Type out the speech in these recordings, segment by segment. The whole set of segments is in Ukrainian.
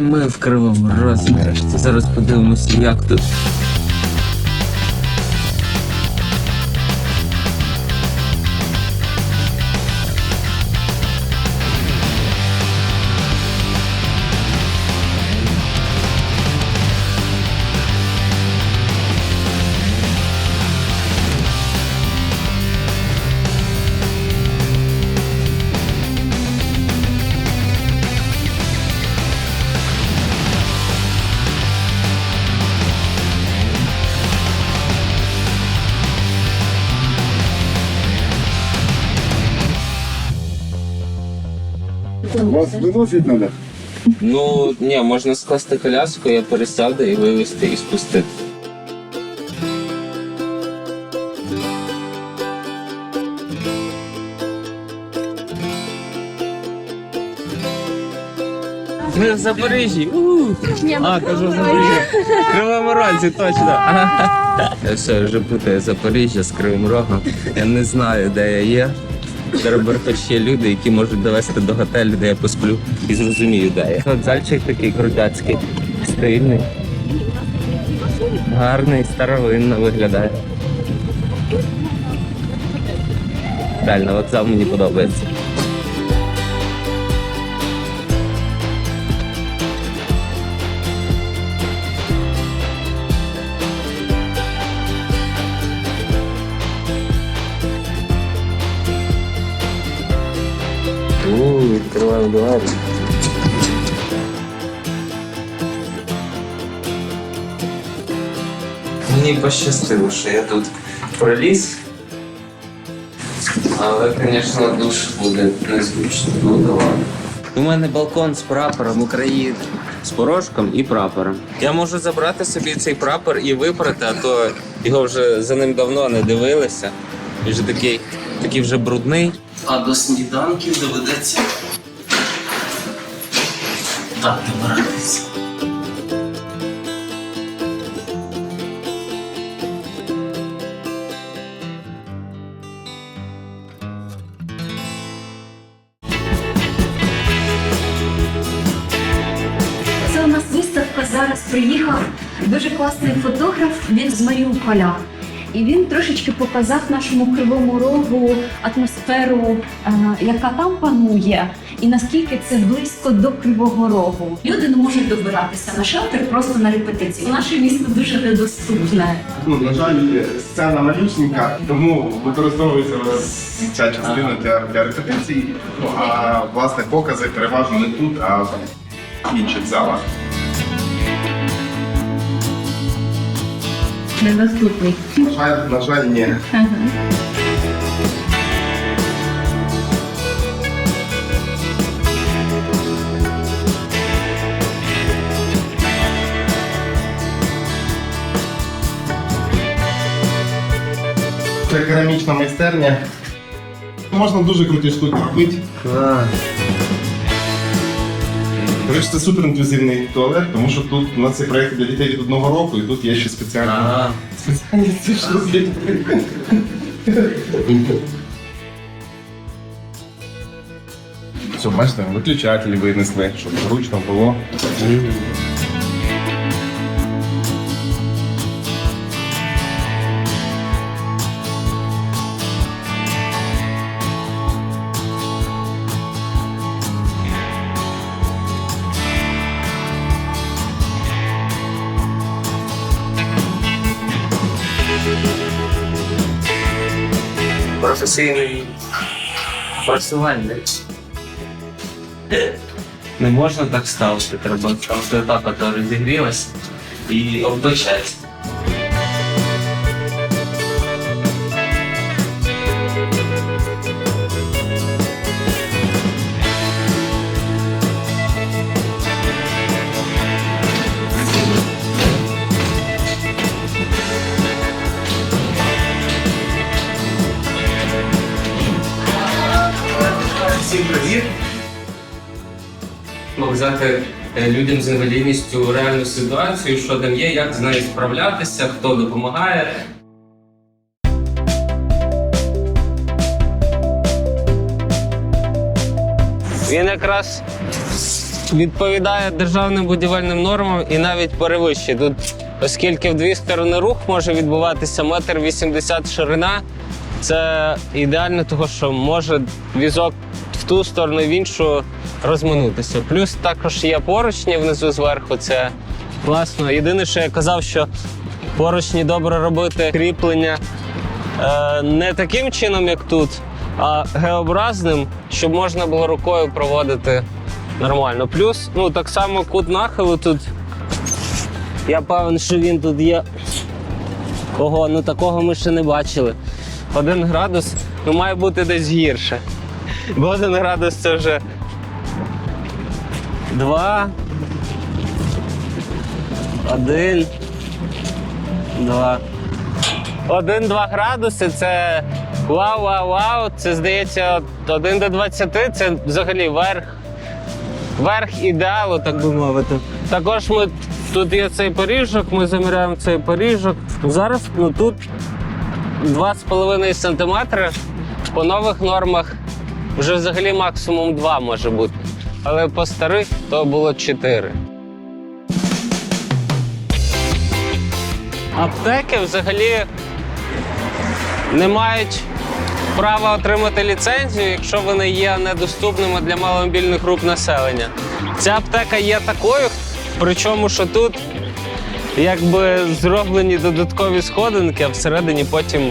Ми в кривому. Зараз подивимося, як тут. Вас виносить надо? Ну, ні, можна скласти коляску, я пересяду і вивезти і спустити. Ми в Запоріжжі. А, кажу в Запоріжжі. Розі, точно. Я все вже путаю Запоріжжя з Кривим Рогом. Я не знаю, де я є. Треба ще люди, які можуть довести до готелю, де я посплю, і зрозумію, де я. Зальчик такий крутяцький, стильний. Гарний, старовинно виглядає. Реально, вокзал мені подобається. Ууу, відкриваю двері. Мені пощастило, що я тут проліз. Але, звісно, душ буде незручно. Ну, да ладно. У мене балкон з прапором України. З порожком і прапором. Я можу забрати собі цей прапор і випрати, а то його вже за ним давно не дивилися. Він вже такий, такий вже брудний. А до сніданків доведеться так добиратися. Це у нас виставка зараз приїхав дуже класний фотограф. Він з Маріуполя. І він трошечки показав нашому кривому рогу атмосферу, е, яка там панує, і наскільки це близько до кривого рогу. Люди не можуть добиратися на шелтер просто на репетиції. Наше місто дуже недоступне. Ну, на жаль, сцена малюсенька, тому використовується ця частина для, для репетицій. Ну, а власне покази переважно не тут, а в інших залах. Недоступний. На жаль, на жаль, ні. Це керамічна майстерня. Можна дуже круті штуки робити. До Речі, це супер інклюзивний туалет, тому що тут у нас є проєкт для дітей від одного року, і тут є ще спеціальні, спеціальні ці штуки. Все, бачите, виключателі винесли, щоб зручно було. Професійний працювальник. Не можна так ставити, треба ставити так, яка розігрілася, і обточається. Показати е, людям з інвалідністю реальну ситуацію, що там є, як з нею справлятися, хто допомагає. Він якраз відповідає державним будівельним нормам і навіть перевищує. Тут, оскільки в дві сторони рух може відбуватися метр вісімдесят ширина, це ідеально, того, що може візок в ту сторону і в іншу розминутися. Плюс також є поручні внизу зверху. Це класно. Єдине, що я казав, що поручні добре робити кріплення е, не таким чином, як тут, а геобразним, щоб можна було рукою проводити нормально. Плюс, ну так само кут нахилу тут. Я певен, що він тут є. Ого, ну такого ми ще не бачили. Один градус ну, має бути десь гірше. Бо один градус це вже два. Один. Два. Один-два градуси це вау, вау, вау. Це здається, один до 20 це взагалі верх. Верх ідеалу, так би мовити. Також ми тут є цей поріжок, ми заміряємо цей поріжок. Зараз ну, тут 2,5 см. По нових нормах вже взагалі максимум 2 може бути. Але по старих то було 4. Аптеки взагалі не мають права отримати ліцензію, якщо вони є недоступними для маломобільних груп населення. Ця аптека є такою, причому що тут якби зроблені додаткові сходинки, а всередині потім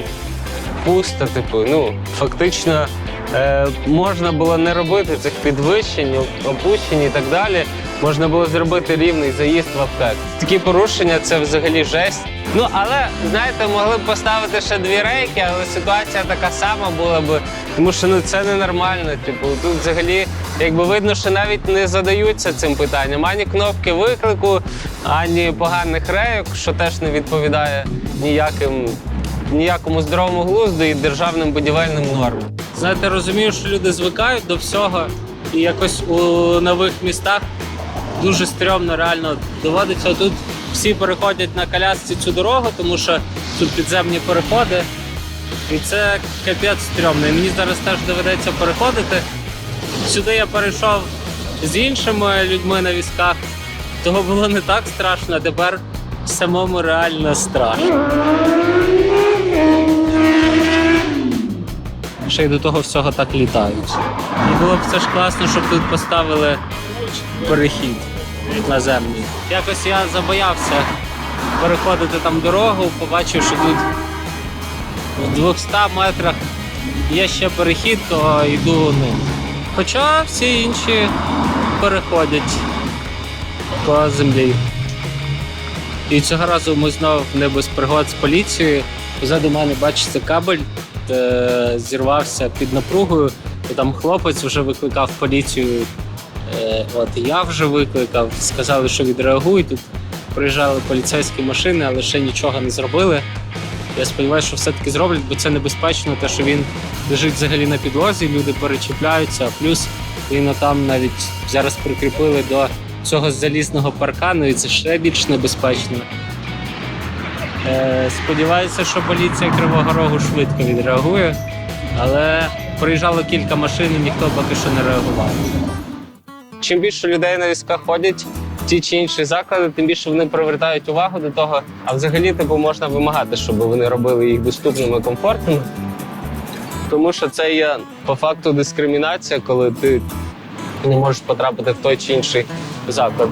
пусто. Типу, ну фактично е, можна було не робити цих підвищень, опущень і так далі. Можна було зробити рівний заїзд в аптеку. Такі порушення це взагалі жесть. Ну але знаєте, могли б поставити ще дві рейки, але ситуація така сама була б, тому що ну це ненормально. Типу, тут взагалі якби видно, що навіть не задаються цим питанням. Ані кнопки виклику, ані поганих рейок, що теж не відповідає ніяким ніякому здоровому глузду і державним будівельним нормам. Знаєте, розумію, що люди звикають до всього, і якось у нових містах дуже стрьомно реально доводиться. Тут всі переходять на колясці цю дорогу, тому що тут підземні переходи. І це капець стрьомно. І мені зараз теж доведеться переходити. Сюди я перейшов з іншими людьми на візках. Того було не так страшно, а тепер самому реально страшно. Ще й до того всього так літають. І було б це ж класно, щоб тут поставили перехід наземний. Якось я забоявся переходити там дорогу, побачив, що тут в 200 метрах є ще перехід, то йду ним. Хоча всі інші переходять по землі. І цього разу ми знов не без пригод з поліцією. Позаду мене бачиться кабель, е, зірвався під напругою, і там хлопець вже викликав поліцію. Е, от я вже викликав, сказали, що відреагують. Тут приїжджали поліцейські машини, але ще нічого не зробили. Я сподіваюся, що все-таки зроблять, бо це небезпечно, те, що він лежить взагалі на підлозі, люди перечіпляються, а плюс він там навіть зараз прикріпили до цього залізного паркану, і це ще більш небезпечно. Е, сподіваюся, що поліція Кривого Рогу швидко відреагує, але приїжджало кілька машин і ніхто поки що не реагував. Чим більше людей на візках ходять в ті чи інші заклади, тим більше вони привертають увагу до того. А взагалі типу, можна вимагати, щоб вони робили їх доступними, комфортними. Тому що це є по факту дискримінація, коли ти не можеш потрапити в той чи інший заклад.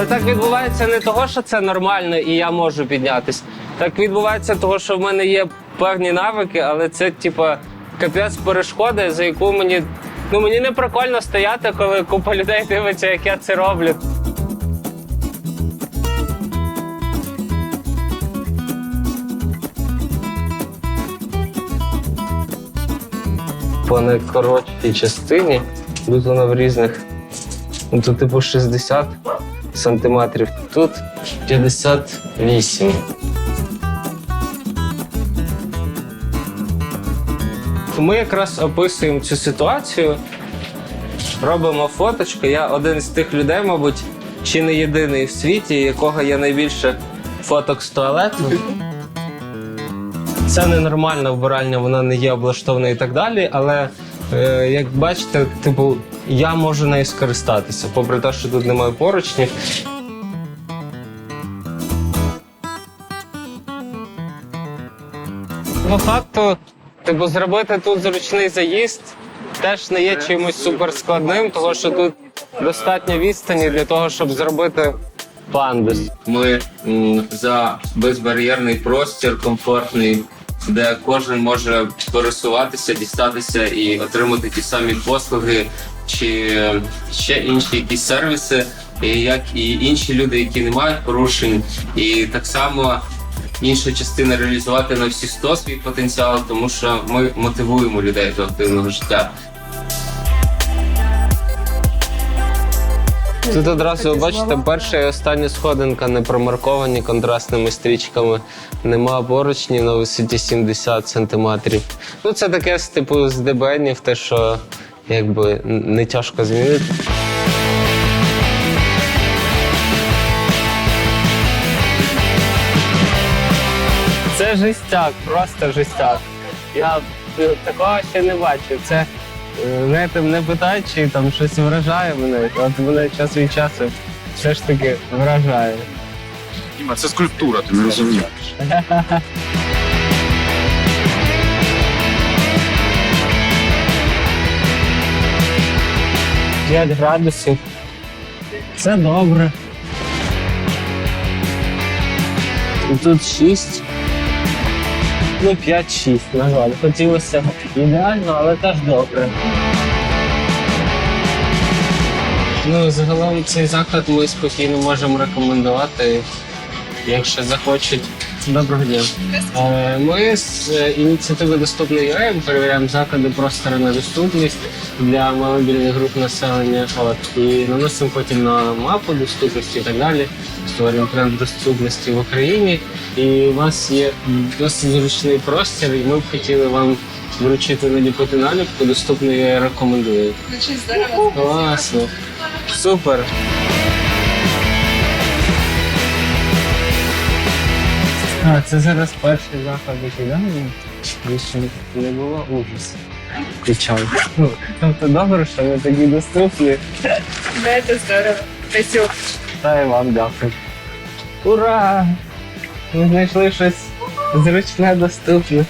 Але так відбувається не того, що це нормально і я можу піднятись. Так відбувається того, що в мене є певні навики, але це типа капець перешкоди, за яку мені ну мені не прикольно стояти, коли купа людей дивиться, як я це роблю. По найкоротшій частині тут воно в різних. Ну, тут типу 60 сантиметрів, тут 58. Ми якраз описуємо цю ситуацію, робимо фоточку. Я один з тих людей, мабуть, чи не єдиний в світі, якого є найбільше фоток з туалету. Це ненормальна вбиральня, вона не є облаштована і так далі. Але е, як бачите, типу, я можу нею скористатися, попри те, що тут немає поручнів. По факту, типу, зробити тут зручний заїзд теж не є чимось суперскладним, тому що тут достатньо відстані для того, щоб зробити пандус. Ми м, за безбар'єрний простір, комфортний, де кожен може пересуватися, дістатися і отримати ті самі послуги чи ще інші якісь сервіси, і як і інші люди, які не мають порушень, і так само. Інша частина реалізувати на всі 100 свій потенціал, тому що ми мотивуємо людей до активного життя. Тут одразу ви бачите, перша і остання сходинка не промарковані контрастними стрічками. Нема поручні на висоті 70 сантиметрів. Ну це таке з типу з ДБНів, те, що якби не тяжко змінити. Це жестяк, просто жестяк. Я е, такого ще не бачив. Це е, знаєте, мене питають, чи там щось вражає мене. От мене час від часу все ж таки вражає. Діма, це скульптура, ти не розумієш. 5 градусів. Це добре. Тут 6. Ну, 5-6, на жаль. Хотілося ідеально, але теж добре. Ну, загалом цей заклад ми спокійно можемо рекомендувати, якщо захочуть. Доброго дня. Е, Ми з е, ініціативи Доступний ЮЕ перевіряємо заклади простору на доступність для маломобільних груп населення. От, і наносимо потім на мапу доступності і так далі. Створюємо тренд доступності в Україні. І у вас є досить зручний простір, і ми б хотіли вам вручити наліпити наліпку, доступний ЮЕ рекомендую. Класно. Супер. А, це зараз перший заход, який? Більше не було ужас. Кричав. Ну, тобто добре, що ви такі доступні. Не, це здорово. Спасибо. Та й вам дякую. Ура! Ми знайшли щось зручне, доступне.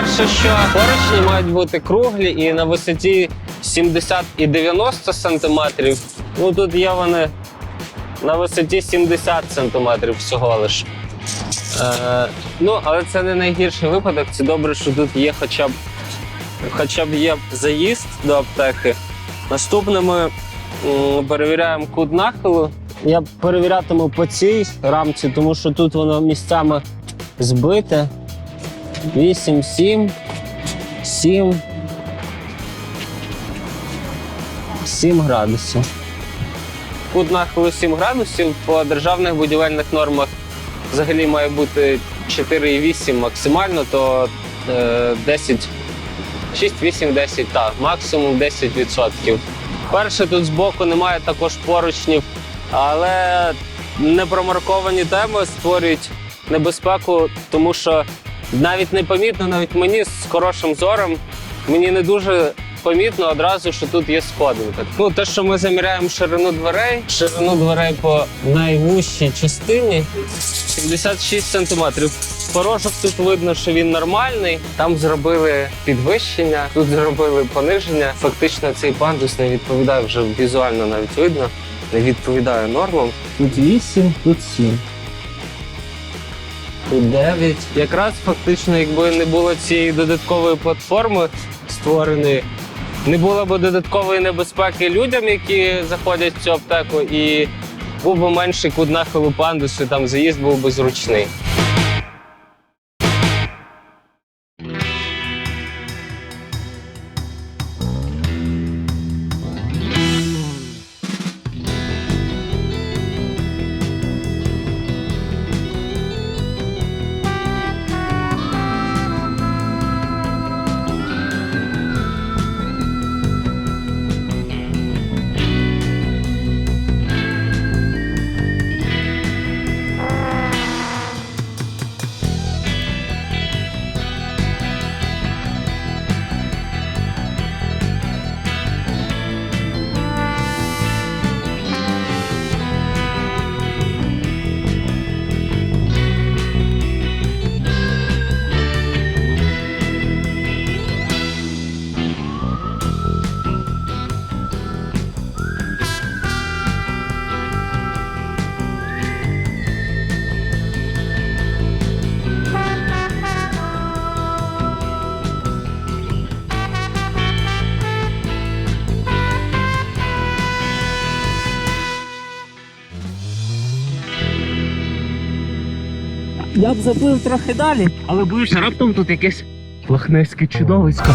Перше, що поручні мають бути круглі і на висоті 70 і 90 сантиметрів. Ну тут є вони на висоті 70 сантиметрів всього лиш. Е, ну, але це не найгірший випадок. Це добре, що тут є хоча б, хоча б є заїзд до аптеки. Наступне ми перевіряємо кут нахилу. Я перевірятиму по цій рамці, тому що тут воно місцями збите. 8, 7, 7, 7 градусів. Кут нахилу 7 градусів по державних будівельних нормах взагалі має бути 4,8 максимально, то е, 10, 6, 8, 10, так, максимум 10%. Перше, тут збоку немає також поручнів, але непромарковані теми створюють небезпеку, тому що навіть не помітно, навіть мені з хорошим зором, мені не дуже помітно одразу, що тут є сходинка. Ну, те, що ми заміряємо ширину дверей, ширину дверей по найвужчій частині 76 сантиметрів. Порожок тут видно, що він нормальний. Там зробили підвищення, тут зробили пониження. Фактично цей пандус не відповідає вже візуально навіть видно, не відповідає нормам. Тут 8, тут 7. Тут 9. Якраз фактично, якби не було цієї додаткової платформи створеної, не було б додаткової небезпеки людям, які заходять в цю аптеку, і був би менший куднахилу пандусу, там заїзд був би зручний. Я б заплив трохи далі, але боюся, раптом тут якесь лахнеське чудовисько.